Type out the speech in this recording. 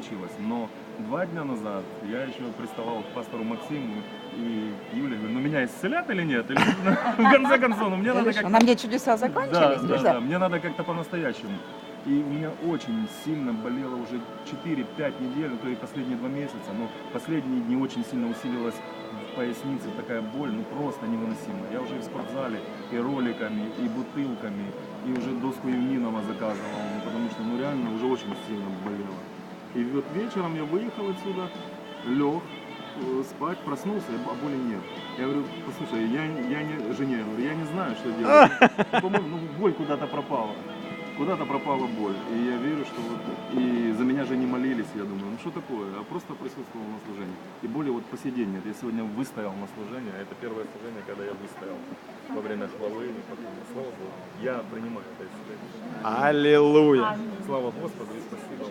получилось. Но два дня назад я еще приставал к пастору Максиму и Юле, говорю, ну меня исцелят или нет? Или, в конце концов, ну мне надо Или как что, на мне чудеса закончились? да, да, да, мне надо как-то по-настоящему. И у меня очень сильно болело уже 4-5 недель, ну, то и последние два месяца, но последние дни очень сильно усилилась в пояснице такая боль, ну просто невыносимая. Я уже и в спортзале, и роликами, и бутылками, и уже доску Евнинова заказывал, ну, потому что ну реально уже. И вот вечером я выехал отсюда, лег э, спать, проснулся, а боли нет. Я говорю, послушай, я, я не жене, я говорю, я не знаю, что делать. По-моему, ну, боль куда-то пропала. Куда-то пропала боль. И я верю, что вот и за меня же не молились, я думаю, ну что такое? А просто присутствовал на служении. И боли вот по сей день нет. Я сегодня выстоял на служение. Это первое служение, когда я выстоял во время хвалы. потом, Слава Богу. Я принимаю это исцеление. Аллилуйя. Слава Господу и спасибо.